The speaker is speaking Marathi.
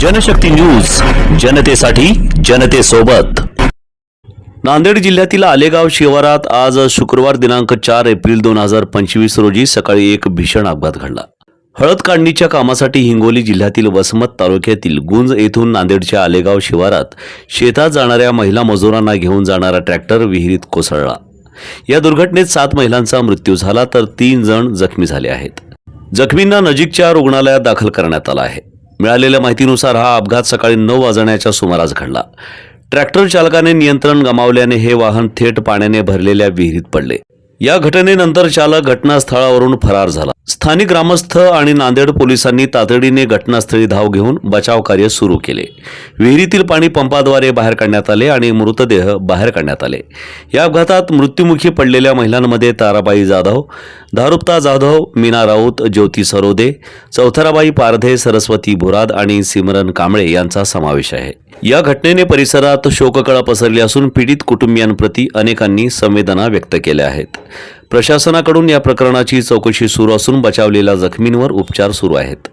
जनशक्ती न्यूज जनतेसाठी जनतेसोबत. नांदेड जिल्ह्यातील आलेगाव शिवारात आज शुक्रवार दिनांक चार एप्रिल दोन हजार पंचवीस रोजी सकाळी एक भीषण अपघात घडला. हळद काढणीच्या कामासाठी हिंगोली जिल्ह्यातील वसमत तालुक्यातील गुंज येथून नांदेडच्या आलेगाव शिवारात शेतात जाणाऱ्या महिला मजुरांना घेऊन जाणारा ट्रॅक्टर विहिरीत कोसळला. या दुर्घटनेत सात महिलांचा मृत्यू झाला तर तीन जण जखमी झाले आहेत. जखमींना नजीकच्या रुग्णालयात दाखल करण्यात आलं आहे. मिळालेल्या माहितीनुसार हा अपघात सकाळी नऊ वाजण्याच्या सुमारास घडला. ट्रॅक्टर चालकाने नियंत्रण गमावल्याने हे वाहन थेट पाण्याने भरलेल्या विहिरीत पडले. या घटनेनंतर चालक घटनास्थळावरून फरार झाला. स्थानिक ग्रामस्थ आणि नांदेड पोलिसांनी तातडीने घटनास्थळी धाव घेऊन बचाव कार्य सुरू केले. विहिरीतील पाणी पंपाद्वारे बाहेर काढण्यात आले आणि मृतदेह बाहेर काढण्यात आले. या अपघातात मृत्युमुखी पडलेल्या महिलांमध्ये ताराबाई जाधव दारुप्ता जाधव मीना राऊत ज्योती सरोदे चौथराबाई पारधे सरस्वती भुराद आणि सिमरन कांबळे यांचा समावेश आहे. या घटनेने परिसरात शोककळा पसरली असून पीडित कुटुंबियांप्रती अनेकांनी संवेदना व्यक्त केल्या आहेत. प्रशासनाकडून या प्रकरणाची चौकशी सुरू असून बचावलेल्या जखमींवर उपचार सुरू आहेत.